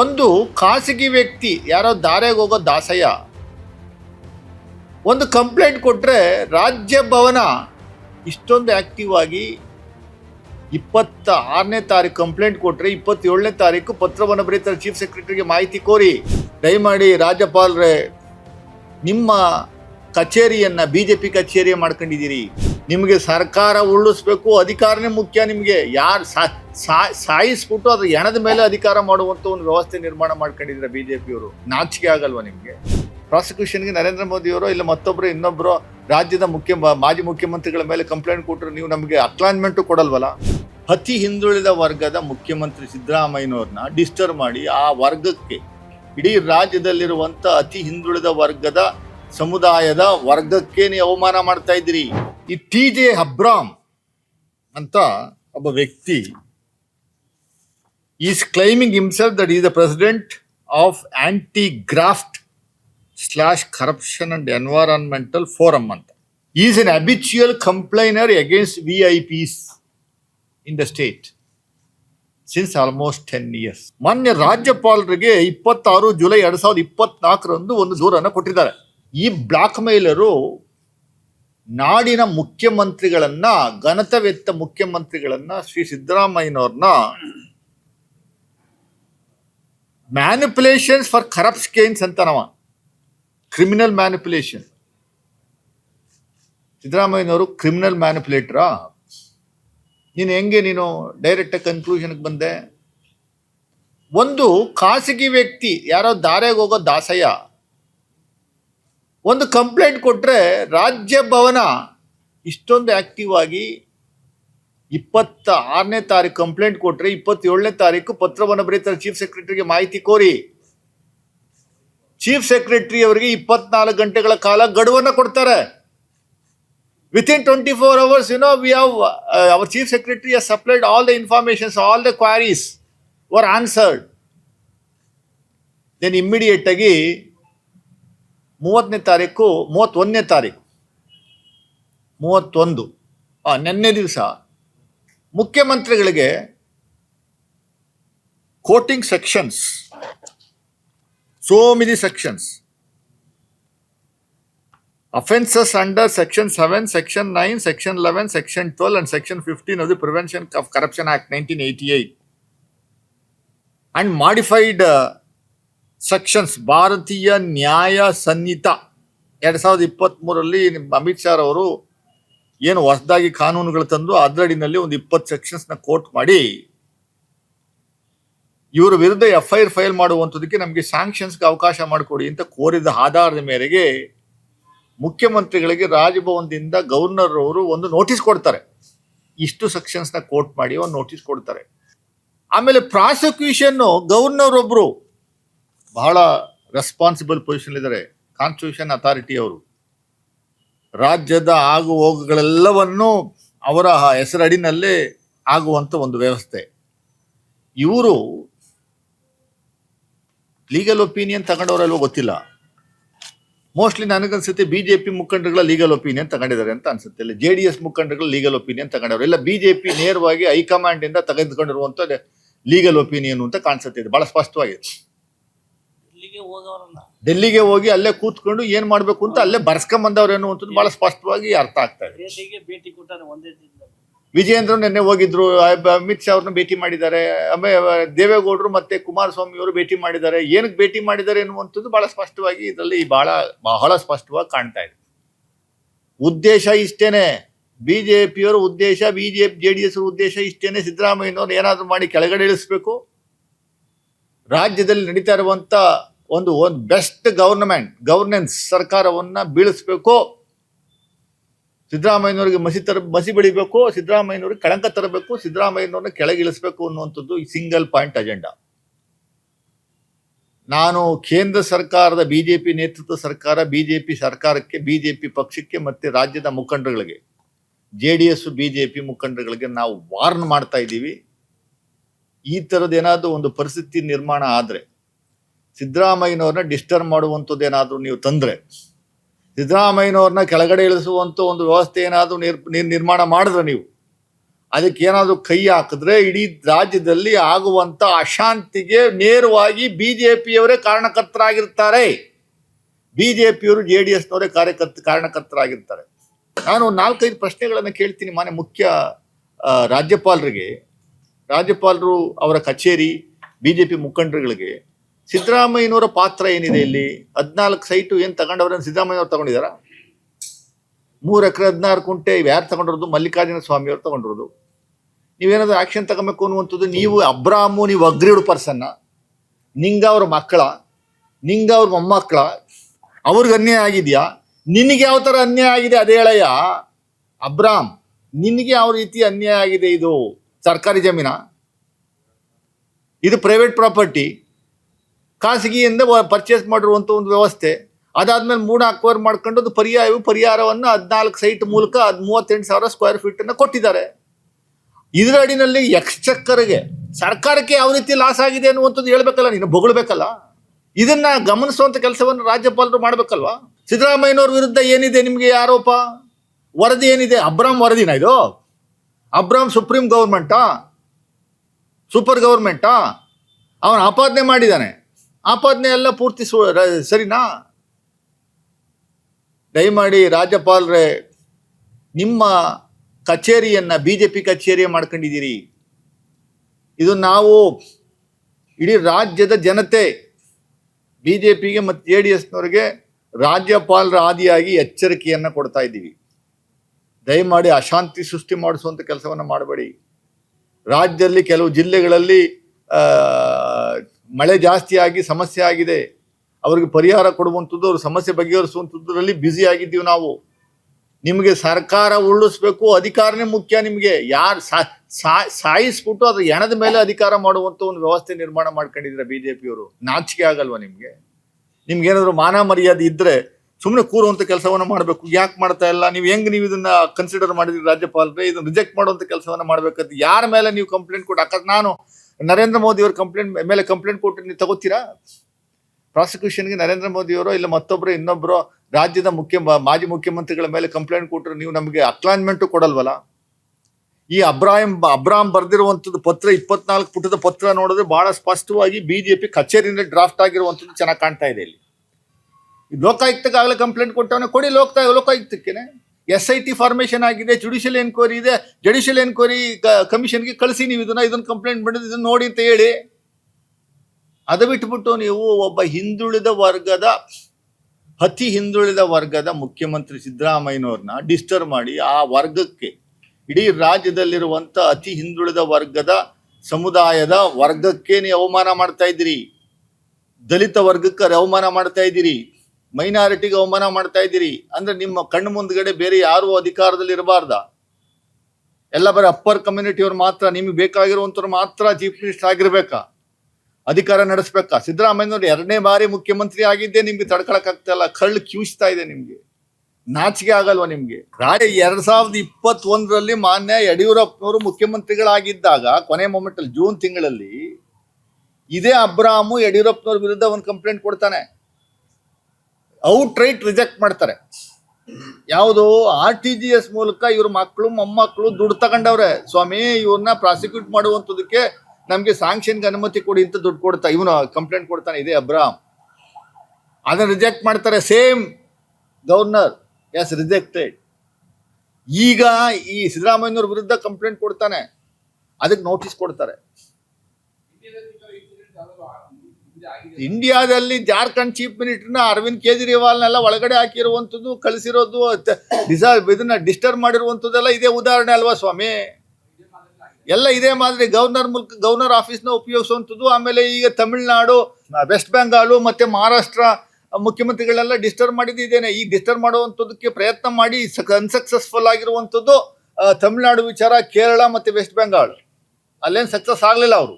ಒಂದು ಖಾಸಗಿ ವ್ಯಕ್ತಿ, ಯಾರೋ ದಾರೆಗೆ ಹೋಗೋ ದಾಸಯ್ಯ, ಒಂದು ಕಂಪ್ಲೇಂಟ್ ಕೊಟ್ಟರೆ ರಾಜ್ಯ ಭವನ ಇಷ್ಟೊಂದು ಆಕ್ಟಿವ್ ಆಗಿ ಇಪ್ಪತ್ತ ಆರನೇ ತಾರೀಕು ಕಂಪ್ಲೇಂಟ್ ಕೊಟ್ಟರೆ ಇಪ್ಪತ್ತೇಳನೇ ತಾರೀಕು ಪತ್ರವನ್ನು ಬರೀತಾರೆ ಚೀಫ್ ಸೆಕ್ರೆಟರಿಗೆ ಮಾಹಿತಿ ಕೋರಿ. ದಯಮಾಡಿ ರಾಜ್ಯಪಾಲರೇ, ನಿಮ್ಮ ಕಚೇರಿಯನ್ನು ಬಿ ಜೆ ಪಿ ಕಚೇರಿ ಮಾಡ್ಕೊಂಡಿದ್ದೀರಿ. ನಿಮಗೆ ಸರ್ಕಾರ ಉರುಳಿಸ್ಬೇಕು, ಅಧಿಕಾರನೇ ಮುಖ್ಯ ನಿಮಗೆ. ಯಾರು ಸಾಯಿಸ್ಬಿಟ್ಟು ಅದ್ರ ಹೆಣದ ಮೇಲೆ ಅಧಿಕಾರ ಮಾಡುವಂಥ ಒಂದು ವ್ಯವಸ್ಥೆ ನಿರ್ಮಾಣ ಮಾಡ್ಕೊಂಡಿದ್ರೆ ಬಿ ಜೆ ಪಿಯವರು ನಾಚಿಕೆ ಆಗಲ್ವಾ ನಿಮಗೆ? ಪ್ರಾಸಿಕ್ಯೂಷನ್ಗೆ ನರೇಂದ್ರ ಮೋದಿಯವರು ಇಲ್ಲ ಮತ್ತೊಬ್ಬರು ಇನ್ನೊಬ್ಬರು ರಾಜ್ಯದ ಮುಖ್ಯ, ಮಾಜಿ ಮುಖ್ಯಮಂತ್ರಿಗಳ ಮೇಲೆ ಕಂಪ್ಲೇಂಟ್ ಕೊಟ್ಟರು ನೀವು ನಮಗೆ ಅಕ್ಲಾನ್ಮೆಂಟು ಕೊಡಲ್ವಲ್ಲ? ಅತಿ ಹಿಂದುಳಿದ ವರ್ಗದ ಮುಖ್ಯಮಂತ್ರಿ ಸಿದ್ದರಾಮಯ್ಯನವ್ರನ್ನ ಡಿಸ್ಟರ್ಬ್ ಮಾಡಿ ಆ ವರ್ಗಕ್ಕೆ, ಇಡೀ ರಾಜ್ಯದಲ್ಲಿರುವಂಥ ಅತಿ ಹಿಂದುಳಿದ ವರ್ಗದ ಸಮುದಾಯದ ವರ್ಗಕ್ಕೆ ನೀವು ಅವಮಾನ ಮಾಡ್ತಾ ಇದ್ದೀರಿ. ಈ ಟಿ ಜೆ ಹಬ್ರಾಮ್ ಅಂತ ಒಬ್ಬ ವ್ಯಕ್ತಿ is claiming himself that is the president of anti graft slash corruption and environmental forum ಅಂತ. Is an habitual complainer against V I Ps in the state since almost ten years ಮಾನ್ಯ ರಾಜ್ಯಪಾಲರಿಗೆ ಇಪ್ಪತ್ತಾರು July ಎರಡ್ ಸಾವಿರದ ಇಪ್ಪತ್ನಾಲ್ಕರಂದು ಒಂದು ದೂರನ್ನು ಕೊಟ್ಟಿದ್ದಾರೆ. ಈ ಬ್ಲಾಕ್ ಮೇಲರು ನಾಡಿನ ಮುಖ್ಯಮಂತ್ರಿಗಳನ್ನ, ಘನತವೆತ್ತ ಮುಖ್ಯಮಂತ್ರಿಗಳನ್ನ ಶ್ರೀ ಸಿದ್ದರಾಮಯ್ಯನವ್ರನ್ನ ಮ್ಯಾನಿಪುಲೇಷನ್ಸ್ ಫಾರ್ ಕರಪ್ಟ್ ಸ್ಕೇನ್ಸ್ ಅಂತ ನಾವ ಕ್ರಿಮಿನಲ್ ಮ್ಯಾನಿಪುಲೇಷನ್ ಸಿದ್ದರಾಮಯ್ಯನವರು ಕ್ರಿಮಿನಲ್ ಮ್ಯಾನಿಪುಲೇಟ್ರಾ ನೀನು ಹೆಂಗೆ ನೀನು ಡೈರೆಕ್ಟ್ ಕನ್ಕ್ಲೂಷನ್ಗೆ ಬಂದೆ? ಒಂದು ಖಾಸಗಿ ವ್ಯಕ್ತಿ, ಯಾರೋ ದಾರೆಗೆ ಹೋಗೋ ದಾಸಯ್ಯ ಒಂದು ಕಂಪ್ಲೇಂಟ್ ಕೊಟ್ಟರೆ ರಾಜ್ಯ ಭವನ ಇಷ್ಟೊಂದು ಆಕ್ಟಿವ್ ಆಗಿ ಇಪ್ಪತ್ತ ಆರನೇ ತಾರೀಕು ಕಂಪ್ಲೇಂಟ್ ಕೊಟ್ಟರೆ ಇಪ್ಪತ್ತೇಳನೇ ತಾರೀಕು ಪತ್ರವನ್ನು ಬರೀತಾರೆ ಚೀಫ್ ಸೆಕ್ರೆಟರಿಗೆ ಮಾಹಿತಿ ಕೋರಿ. ಚೀಫ್ ಸೆಕ್ರೆಟರಿ ಅವರಿಗೆ ಇಪ್ಪತ್ನಾಲ್ಕು ಗಂಟೆಗಳ ಕಾಲ ಗಡುವನ್ನು ಕೊಡ್ತಾರೆ. within 24 hours you know we have uh, our chief secretary has supplied all the informations all the queries were answered then immediate ಆಗಿ ಮೂವತ್ತನೇ ತಾರೀಕು ಮೂವತ್ತೊಂದನೇ ತಾರೀಕು ಮೂವತ್ತೊಂದು ಆ ನಿನ್ನೆ ದಿವಸ ಮುಖ್ಯಮಂತ್ರಿಗಳಿಗೆ quoting sections so many sections offenses under section 7 section 9 section 11 section 12 and section 15 of the prevention of corruption act 1988 and modified uh, sections, ಭಾರತೀಯ ನ್ಯಾಯ ಸಂಹಿತ ಎರಡು ಸಾವಿರದ ಇಪ್ಪತ್ತ್ಮೂರರಲ್ಲಿ ಅಮಿತ್ ಶಾ ಅವರು ಏನು ಹೊಸದಾಗಿ ಕಾನೂನುಗಳು ತಂದು ಅದರಡಿನಲ್ಲಿ ಒಂದು ಇಪ್ಪತ್ತು ಸೆಕ್ಷನ್ಸ್ನ ಕೋರ್ಟ್ ಮಾಡಿ, ಇವರ ವಿರುದ್ಧ ಎಫ್ ಐ ಆರ್ ಫೈಲ್ ಮಾಡುವಂಥದ್ದಕ್ಕೆ ನಮಗೆ ಸ್ಯಾಂಕ್ಷನ್ಸ್ಗೆ ಅವಕಾಶ ಮಾಡಿಕೊಡಿ ಅಂತ ಕೋರಿದ ಆಧಾರದ ಮೇರೆಗೆ ಮುಖ್ಯಮಂತ್ರಿಗಳಿಗೆ ರಾಜಭವನದಿಂದ ಗವರ್ನರ್ ಅವರು ಒಂದು ನೋಟಿಸ್ ಕೊಡ್ತಾರೆ. ಇಷ್ಟು ಸೆಕ್ಷನ್ಸ್ನ ಕೋಟ್ ಮಾಡಿ ಒಂದು ನೋಟಿಸ್ ಕೊಡ್ತಾರೆ. ಆಮೇಲೆ ಪ್ರಾಸಿಕ್ಯೂಷನ್ನು ಗವರ್ನರ್ ಒಬ್ರು ಬಹಳ ರೆಸ್ಪಾನ್ಸಿಬಲ್ ಪೊಸಿಷನ್ ಇದ್ದಾರೆ. ಕಾನ್ಸ್ಟಿಟ್ಯೂಷನ್ ಅಥಾರಿಟಿ ಅವರು. ರಾಜ್ಯದ ಆಗು ಹೋಗುಗಳೆಲ್ಲವನ್ನು ಅವರ ಹೆಸರಡಿನಲ್ಲೇ ಆಗುವಂತ ಒಂದು ವ್ಯವಸ್ಥೆ. ಇವರು ಲೀಗಲ್ ಒಪಿನಿಯನ್ ತಗೊಂಡವರಲ್ವೋ ಗೊತ್ತಿಲ್ಲ. ಮೋಸ್ಟ್ಲಿ ನನಗನ್ಸುತ್ತೆ ಪಿ ಮುಖಂಡರುಗಳ ಲೀಗಲ್ ಒಪಿನಿಯನ್ ತಗೊಂಡಿದ್ದಾರೆ ಅಂತ ಅನ್ಸುತ್ತೆ. ಇಲ್ಲ ಜೆ ಡಿ ಎಸ್ ಮುಖಂಡರುಗಳ ಲೀಗಲ್ ಒಪಿನಿಯನ್ ತಗೊಂಡವರು. ಇಲ್ಲ ಬಿಜೆಪಿ ನೇರವಾಗಿ ಹೈಕಮಾಂಡ್ ಇಂದ ತೆಗೆದುಕೊಂಡಿರುವಂತ ಲೀಗಲ್ ಒಪಿನಿಯನ್ ಅಂತ ಕಾಣಿಸುತ್ತೆ. ಇದು ಬಹಳ ಸ್ಪಷ್ಟವಾಗಿದೆ. ಡೆಲ್ಲಿಗೆ ಹೋಗಿ ಅಲ್ಲೇ ಕೂತ್ಕೊಂಡು ಏನ್ ಮಾಡ್ಬೇಕು ಅಂತ ಅಲ್ಲೇ ಬರ್ಸ್ಕೊಂಬಂದವ್ರೇನು ಅಂತ ಬಹಳ ಸ್ಪಷ್ಟವಾಗಿ ಅರ್ಥ ಆಗ್ತಾ ಇದೆ. ಭೇಟಿ ಕೊಟ್ಟಾರೆ ಒಂದೇ ದಿನದಲ್ಲಿ. ವಿಜಯೇಂದ್ರ ನಿನ್ನೆ ಹೋಗಿದ್ರು ಅಮಿತ್ ಶಾ ಅವ್ರನ್ನ ಭೇಟಿ ಮಾಡಿದ್ದಾರೆ ಆಮೇಲೆ ದೇವೇಗೌಡರು ಮತ್ತೆ ಕುಮಾರಸ್ವಾಮಿ ಅವರು ಭೇಟಿ ಮಾಡಿದ್ದಾರೆ ಏನಕ್ಕೆ ಭೇಟಿ ಮಾಡಿದ್ದಾರೆ ಎನ್ನುವಂಥದ್ದು ಬಹಳ ಸ್ಪಷ್ಟವಾಗಿ ಇದರಲ್ಲಿ ಬಹಳ ಬಹಳ ಸ್ಪಷ್ಟವಾಗಿ ಕಾಣ್ತಾ ಇದೆ. ಉದ್ದೇಶ ಇಷ್ಟೇನೆ. ಬಿಜೆಪಿಯವರ ಉದ್ದೇಶ ಬಿಜೆಪಿ ಜೆ ಡಿ ಎಸ್ ಉದ್ದೇಶ ಇಷ್ಟೇನೆ. ಸಿದ್ದರಾಮಯ್ಯನವ್ರು ಏನಾದರೂ ಮಾಡಿ ಕೆಳಗಡೆ ಇಳಿಸ್ಬೇಕು. ರಾಜ್ಯದಲ್ಲಿ ನಡೀತಾ ಇರುವಂತ ಒಂದು ಒಂದು ಬೆಸ್ಟ್ ಗವರ್ನಮೆಂಟ್ ಗವರ್ನೆನ್ಸ್ ಸರ್ಕಾರವನ್ನು ಬೀಳಿಸ್ಬೇಕು. ಸಿದ್ದರಾಮಯ್ಯನವ್ರಿಗೆ ಮಸಿ ತರ, ಮಸಿ ಬೆಳಿಬೇಕು ಸಿದ್ದರಾಮಯ್ಯನವ್ರಿಗೆ ಕಳಂಕ ತರಬೇಕು, ಸಿದ್ದರಾಮಯ್ಯನವ್ರನ್ನ ಕೆಳಗಿಳಿಸ್ಬೇಕು ಅನ್ನುವಂಥದ್ದು ಈ ಸಿಂಗಲ್ ಪಾಯಿಂಟ್ ಅಜೆಂಡಾ ನಾನು ಕೇಂದ್ರ ಸರ್ಕಾರದ ಬಿ ಜೆ ಪಿ ನೇತೃತ್ವ ಸರ್ಕಾರ ಬಿ ಜೆ ಪಿ ಸರ್ಕಾರಕ್ಕೆ ಬಿ ಜೆ ಪಿ ಪಕ್ಷಕ್ಕೆ ಮತ್ತೆ ರಾಜ್ಯದ ಮುಖಂಡರುಗಳಿಗೆ ಜೆ ಡಿ ಎಸ್ ಪಿ ಮುಖಂಡರುಗಳಿಗೆ ನಾವು ವಾರ್ನ್ ಮಾಡ್ತಾ ಇದ್ದೀವಿ. ಈ ಥರದ್ದು ಏನಾದರೂ ಒಂದು ಪರಿಸ್ಥಿತಿ ನಿರ್ಮಾಣ ಆದರೆ ಸಿದ್ದರಾಮಯ್ಯನವ್ರನ್ನ ಡಿಸ್ಟರ್ಬ್ ಮಾಡುವಂಥದ್ದು ಏನಾದರೂ ನೀವು ತಂದರೆ, ಸಿದ್ದರಾಮಯ್ಯನವ್ರನ್ನ ಕೆಳಗಡೆ ಇಳಿಸುವಂಥ ಒಂದು ವ್ಯವಸ್ಥೆ ಏನಾದರೂ ನಿರ್ ನಿರ್- ನಿರ್ಮಾಣ ಮಾಡಿದ್ರೆ ನೀವು, ಅದಕ್ಕೆ ಏನಾದರೂ ಕೈ ಹಾಕಿದ್ರೆ ಇಡೀ ರಾಜ್ಯದಲ್ಲಿ ಆಗುವಂಥ ಅಶಾಂತಿಗೆ ನೇರವಾಗಿ ಬಿ ಜೆ ಪಿಯವರೇ ಕಾರಣಕರ್ತರಾಗಿರ್ತಾರೆ. ಬಿ ಜೆ ಪಿಯವರು ಜೆ ಡಿ ಎಸ್ನವರೇ ಕಾರ್ಯಕರ್ತ, ಕಾರಣಕರ್ತರಾಗಿರ್ತಾರೆ. ನಾನು ನಾಲ್ಕೈದು ಪ್ರಶ್ನೆಗಳನ್ನು ಕೇಳ್ತೀನಿ ಮಾನ್ಯ ಮುಖ್ಯ ರಾಜ್ಯಪಾಲರಿಗೆ. ರಾಜ್ಯಪಾಲರು ಅವರ ಕಚೇರಿ ಬಿ ಜೆ ಪಿ ಮುಖಂಡರುಗಳಿಗೆ. ಸಿದ್ದರಾಮಯ್ಯನವರ ಪಾತ್ರ ಏನಿದೆ ಇಲ್ಲಿ? ಹದಿನಾಲ್ಕು ಸೈಟು ಏನು ತಗೊಂಡವ್ರನ್ನ ಸಿದ್ದರಾಮಯ್ಯವ್ರು ತಗೊಂಡಿದಾರ? ಮೂರು ಎಕರೆ ಹದಿನಾರು ಕುಂಟೆ ಯಾರು ತಗೊಂಡಿರೋದು? ಮಲ್ಲಿಕಾರ್ಜುನ ಸ್ವಾಮಿ ಅವ್ರು ತಗೊಂಡಿರೋದು. ನೀವೇನಾದ್ರು ಆಕ್ಷನ್ ತಗೊಬೇಕು ಅನ್ನುವಂಥದ್ದು ನೀವು ಅಬ್ರಾಮು ನೀವು ಅಗ್ರಿಡ್ ಪರ್ಸನ್ನ ನಿಂಗ ಅವ್ರ ಮಕ್ಕಳ, ನಿಂಗ ಅವ್ರ ಮೊಮ್ಮಕ್ಕಳ, ಅವ್ರಿಗೆ ಅನ್ಯಾಯ ಆಗಿದೆಯಾ? ನಿನಗೆ ಯಾವ ಥರ ಅನ್ಯಾಯ ಆಗಿದೆ ಅದೇ ಹೇಳಯ್ಯ ಅಬ್ರಾಮ್ ನಿನಗೆ ಯಾವ ರೀತಿ ಅನ್ಯಾಯ ಆಗಿದೆ ಇದು ಸರ್ಕಾರಿ ಜಮೀನ? ಇದು ಪ್ರೈವೇಟ್ ಪ್ರಾಪರ್ಟಿ ಖಾಸಗಿಯಿಂದ ಪರ್ಚೇಸ್ ಮಾಡಿರುವಂಥ ಒಂದು ವ್ಯವಸ್ಥೆ. ಅದಾದ್ಮೇಲೆ ಮೂಡ ಅಕ್ವೈರ್ ಮಾಡ್ಕೊಂಡು ಅದು ಪರ್ಯಾಯವು ಪರಿಹಾರವನ್ನು ಹದಿನಾಲ್ಕು ಸೈಟ್ ಮೂಲಕ ಅದು ಮೂವತ್ತೆಂಟು ಸಾವಿರ ಸ್ಕ್ವೇರ್ ಫೀಟನ್ನು ಕೊಟ್ಟಿದ್ದಾರೆ. ಇದರ ಅಡಿನಲ್ಲಿ ಎಕ್ಸ್ಚಕ್ಕರ್ಗೆ ಸರ್ಕಾರಕ್ಕೆ ಯಾವ ರೀತಿ ಲಾಸ್ ಆಗಿದೆ ಅನ್ನುವಂಥದ್ದು ಹೇಳ್ಬೇಕಲ್ಲ, ನೀನು ಬೊಗಳಬೇಕಲ್ಲ. ಇದನ್ನ ಗಮನಿಸುವಂಥ ಕೆಲಸವನ್ನು ರಾಜ್ಯಪಾಲರು ಮಾಡಬೇಕಲ್ವಾ? ಸಿದ್ದರಾಮಯ್ಯನವ್ರ ವಿರುದ್ಧ ಏನಿದೆ ನಿಮಗೆ ಆರೋಪ? ವರದಿ ಏನಿದೆ? ಅಬ್ರಾಮ್ ವರದಿನ ಇದು? ಅಬ್ರಾಮ್ ಸುಪ್ರೀಂ ಗೌರ್ಮೆಂಟಾ? ಸೂಪರ್ ಗೌರ್ಮೆಂಟಾ? ಅವನು ಆಪಾದನೆ ಮಾಡಿದ್ದಾನೆ. ಆಪಾದನೆ ಎಲ್ಲ ಪೂರ್ತಿ ಸರಿನಾ? ದಯಮಾಡಿ ರಾಜ್ಯಪಾಲರೇ, ನಿಮ್ಮ ಕಚೇರಿಯನ್ನ ಬಿ ಜೆ ಪಿ ಕಚೇರಿ ಮಾಡ್ಕೊಂಡಿದ್ದೀರಿ. ಇದು ನಾವು ಇಡೀ ರಾಜ್ಯದ ಜನತೆ ಬಿ ಜೆ ಪಿಗೆ ಮತ್ತು ಜೆ ಡಿ ಎಸ್ನವ್ರಿಗೆ ರಾಜ್ಯಪಾಲರ ಆದಿಯಾಗಿ ಎಚ್ಚರಿಕೆಯನ್ನು ಕೊಡ್ತಾ ಇದ್ದೀವಿ. ದಯಮಾಡಿ ಅಶಾಂತಿ ಸೃಷ್ಟಿ ಮಾಡಿಸುವಂಥ ಕೆಲಸವನ್ನು ಮಾಡಬೇಡಿ. ರಾಜ್ಯದಲ್ಲಿ ಕೆಲವು ಜಿಲ್ಲೆಗಳಲ್ಲಿ ಮಳೆ ಜಾಸ್ತಿಯಾಗಿ ಸಮಸ್ಯೆ ಆಗಿದೆ. ಅವರಿಗೆ ಪರಿಹಾರ ಕೊಡುವಂಥದ್ದು, ಅವ್ರ ಸಮಸ್ಯೆ ಬಗೆಹರಿಸುವಂಥದ್ರಲ್ಲಿ ಬ್ಯುಸಿ ಆಗಿದ್ದೀವಿ ನಾವು. ನಿಮಗೆ ಸರ್ಕಾರ ಉರುಳಿಸ್ಬೇಕು, ಅಧಿಕಾರನೇ ಮುಖ್ಯ ನಿಮಗೆ. ಯಾರು ಸಾಯಿಸ್ಬಿಟ್ಟು ಅದ್ರ ಹೆಣದ ಮೇಲೆ ಅಧಿಕಾರ ಮಾಡುವಂಥ ಒಂದು ವ್ಯವಸ್ಥೆ ನಿರ್ಮಾಣ ಮಾಡ್ಕೊಂಡಿದ್ರೆ ಬಿ ಜೆ ಪಿಯವರು ನಾಚಿಕೆ ಆಗಲ್ವಾ ನಿಮಗೆ? ನಿಮ್ಗೆ ಏನಾದ್ರು ಮಾನ ಮರ್ಯಾದೆ ಇದ್ರೆ ಸುಮ್ಮನೆ ಕೂರುವಂಥ ಕೆಲಸವನ್ನ ಮಾಡಬೇಕು. ಯಾಕೆ ಮಾಡ್ತಾ ಇಲ್ಲ? ನೀವು ಹೆಂಗೆ ನೀವು ಇದನ್ನ ಕನ್ಸಿಡರ್ ಮಾಡಿದ್ರಿ ರಾಜ್ಯಪಾಲರೇ? ಇದನ್ನ ರಿಜೆಕ್ಟ್ ಮಾಡುವಂಥ ಕೆಲಸವನ್ನ ಮಾಡಬೇಕಂತ ಯಾರ ಮೇಲೆ ನೀವು ಕಂಪ್ಲೇಂಟ್ ಕೊಟ್ಟು ಅಕಸ್ಮಾತ್ ನಾನು ನರೇಂದ್ರ ಮೋದಿ ಅವ್ರ ಕಂಪ್ಲೇಂಟ್ ಮೇಲೆ ಕಂಪ್ಲೇಂಟ್ ಕೊಟ್ಟು ನೀವು ತಗೋತೀರಾ? ಪ್ರಾಸಿಕ್ಯೂಷನ್ಗೆ ನರೇಂದ್ರ ಮೋದಿ ಅವರು ಇಲ್ಲ ಮತ್ತೊಬ್ಬರು ಇನ್ನೊಬ್ಬರು ರಾಜ್ಯದ ಮುಖ್ಯ, ಮಾಜಿ ಮುಖ್ಯಮಂತ್ರಿಗಳ ಮೇಲೆ ಕಂಪ್ಲೇಂಟ್ ಕೊಟ್ಟರು ನೀವು ನಮಗೆ ಅಕ್ಲಾನ್ಮೆಂಟು ಕೊಡಲ್ವಲ್ಲ? ಈ ಅಬ್ರಾಹಿಂ, ಅಬ್ರಾಹಂ ಬರೆದಿರುವಂಥದ್ದು ಪತ್ರ, ಇಪ್ಪತ್ನಾಲ್ಕು ಪುಟದ ಪತ್ರ ನೋಡಿದ್ರೆ ಬಹಳ ಸ್ಪಷ್ಟವಾಗಿ ಬಿ ಜೆ ಪಿ ಕಚೇರಿಯಿಂದ ಡ್ರಾಫ್ಟ್ ಆಗಿರುವಂಥದ್ದು ಚೆನ್ನಾಗಿ ಕಾಣ್ತಾ ಇದೆ ಇಲ್ಲಿ. ಈ ಲೋಕಾಯುಕ್ತಕ್ಕಾಗಲೇ ಕಂಪ್ಲೇಂಟ್ ಕೊಟ್ಟವನೇ ಕೊಡಿ, ಲೋಕ, ಲೋಕಾಯುಕ್ತಕ್ಕೇನೆ. ಎಸ್ ಐ ಟಿ ಫಾರ್ಮೇಷನ್ ಆಗಿದೆ ಜುಡಿಷಿಯಲ್ ಎನ್ಕ್ವೈರಿ ಇದೆ ಜುಡಿಷಿಯಲ್ ಎನ್ಕ್ವೈರಿ ಕಮಿಷನ್ಗೆ ಕಳಿಸಿ ನೀವು ಇದನ್ನ ಇದನ್ನ ಕಂಪ್ಲೇಂಟ್ ಮಾಡಿದ್ರೆ ಇದನ್ನ ನೋಡಿ ಅಂತ ಹೇಳಿ. ಅದು ಬಿಟ್ಬಿಟ್ಟು ನೀವು ಒಬ್ಬ ಹಿಂದುಳಿದ ವರ್ಗದ, ಅತಿ ಹಿಂದುಳಿದ ವರ್ಗದ ಮುಖ್ಯಮಂತ್ರಿ ಸಿದ್ದರಾಮಯ್ಯನವ್ರನ್ನ ಡಿಸ್ಟರ್ಬ್ ಮಾಡಿ ಆ ವರ್ಗಕ್ಕೆ, ಇಡೀ ರಾಜ್ಯದಲ್ಲಿರುವಂತ ಅತಿ ಹಿಂದುಳಿದ ವರ್ಗದ ಸಮುದಾಯದ ವರ್ಗಕ್ಕೆ ನೀವು ಅವಮಾನ ಮಾಡ್ತಾ ಇದ್ದೀರಿ. ದಲಿತ ವರ್ಗಕ್ಕೆ ಅವಮಾನ ಮಾಡ್ತಾ ಇದ್ದೀರಿ. ಮೈನಾರಿಟಿಗೆ ಅವಮಾನ ಮಾಡ್ತಾ ಇದ್ದೀರಿ. ಅಂದ್ರೆ ನಿಮ್ಮ ಕಣ್ಣು ಮುಂದ್ಗಡೆ ಬೇರೆ ಯಾರು ಅಧಿಕಾರದಲ್ಲಿ ಇರಬಾರ್ದ. ಎಲ್ಲ ಬರೀ ಅಪ್ಪರ್ ಕಮ್ಯುನಿಟಿಯವ್ರು ಮಾತ್ರ, ನಿಮಗೆ ಬೇಕಾಗಿರುವಂಥವ್ರು ಮಾತ್ರ ಚೀಫ್ ಮಿನಿಸ್ಟರ್ ಆಗಿರ್ಬೇಕಾ? ಅಧಿಕಾರ ನಡೆಸ್ಬೇಕಾ? ಸಿದ್ದರಾಮಯ್ಯನವ್ರು ಎರಡನೇ ಬಾರಿ ಮುಖ್ಯಮಂತ್ರಿ ಆಗಿದ್ದೇ ನಿಮ್ಗೆ ತಡ್ಕೊಳಕ್ ಆಗ್ತಾ ಇಲ್ಲ. ಕಳ್ಳು ಕ್ಯೂಸ್ತಾ ಇದೆ ನಿಮ್ಗೆ. ನಾಚಿಕೆ ಆಗಲ್ವಾ ನಿಮ್ಗೆ? ರಾಜ್ಯ ಎರಡ್ ಸಾವಿರದ ಇಪ್ಪತ್ತೊಂದರಲ್ಲಿ ಮಾನ್ಯ ಯಡಿಯೂರಪ್ಪನವರು ಮುಖ್ಯಮಂತ್ರಿಗಳಾಗಿದ್ದಾಗ, ಕೊನೆ ಮೊಮೆಂಟ್ ಅಲ್ಲಿ ಜೂನ್ ತಿಂಗಳಲ್ಲಿ, ಇದೇ ಅಬ್ರಾಮು ಯಡಿಯೂರಪ್ಪನವ್ರ ವಿರುದ್ಧ ಒಂದು ಕಂಪ್ಲೇಂಟ್ ಕೊಡ್ತಾನೆ. ಔಟ್ ರೈಟ್ ರಿಜೆಕ್ಟ್ ಮಾಡ್ತಾರೆ. ಯಾವುದು ಆರ್ ಟಿ ಜಿ ಎಸ್ ಮೂಲಕ ಇವ್ರ ಮಕ್ಕಳು ಮೊಮ್ಮಕ್ಕಳು ದುಡ್ಡು ತಗೊಂಡವ್ರೆ. ಸ್ವಾಮಿ ಇವ್ರನ್ನ ಪ್ರಾಸಿಕ್ಯೂಟ್ ಮಾಡುವಂಥದಕ್ಕೆ ನಮಗೆ ಸಾಂಕ್ಷನ್ಗೆ ಅನುಮತಿ ಕೊಡಿ ಅಂತ ದುಡ್ಡು ಕೊಡ್ತಾ, ಇವನು ಕಂಪ್ಲೇಂಟ್ ಕೊಡ್ತಾನೆ, ಇದೇ ಅಬ್ರಾಮ್ ಅದನ್ನು ರಿಜೆಕ್ಟ್ ಮಾಡ್ತಾರೆ ಸೇಮ್ ಗವರ್ನರ್ ಎಸ್ ರಿಜೆಕ್ಟೆಡ್ ಈಗ ಈ ಸಿದ್ದರಾಮಯ್ಯನವ್ರ ವಿರುದ್ಧ ಕಂಪ್ಲೇಂಟ್ ಕೊಡ್ತಾನೆ. ಅದಕ್ಕೆ ನೋಟಿಸ್ ಕೊಡ್ತಾರೆ. ಇಂಡಿಯಾದಲ್ಲಿ ಜಾರ್ಖಂಡ್ ಚೀಫ್ ಮಿನಿಸ್ಟರ್ನ ಅರವಿಂದ್ ಕೇಜ್ರಿವಾಲ್ನೆಲ್ಲ ಒಳಗಡೆ ಹಾಕಿರುವಂಥದ್ದು, ಕಳಿಸಿರೋದು ಇದನ್ನ ಡಿಸ್ಟರ್ಬ್ ಮಾಡಿರುವಂಥದ್ದೆಲ್ಲ ಇದೇ ಉದಾಹರಣೆ ಅಲ್ವಾ ಸ್ವಾಮಿ? ಎಲ್ಲ ಇದೇ ಮಾದರಿ ಗವರ್ನರ್ ಮೂಲಕ, ಗವರ್ನರ್ ಆಫೀಸ್ನ ಉಪಯೋಗಿಸುವಂಥದ್ದು, ಆಮೇಲೆ ಈಗ ತಮಿಳುನಾಡು, ವೆಸ್ಟ್ ಬೆಂಗಾಲು ಮತ್ತೆ ಮಹಾರಾಷ್ಟ್ರ ಮುಖ್ಯಮಂತ್ರಿಗಳೆಲ್ಲ ಡಿಸ್ಟರ್ಬ್ ಮಾಡಿದ್ದು ಇದೇನೆ. ಈ ಡಿಸ್ಟರ್ಬ್ ಮಾಡುವಂಥದ್ದಕ್ಕೆ ಪ್ರಯತ್ನ ಮಾಡಿ ಅನ್ಸಕ್ಸಸ್ಫುಲ್ ಆಗಿರುವಂಥದ್ದು ತಮಿಳುನಾಡು ವಿಚಾರ, ಕೇರಳ ಮತ್ತೆ ವೆಸ್ಟ್ ಬೆಂಗಾಲ್ ಅಲ್ಲೇನು ಸಕ್ಸಸ್ ಆಗಲಿಲ್ಲ ಅವರು.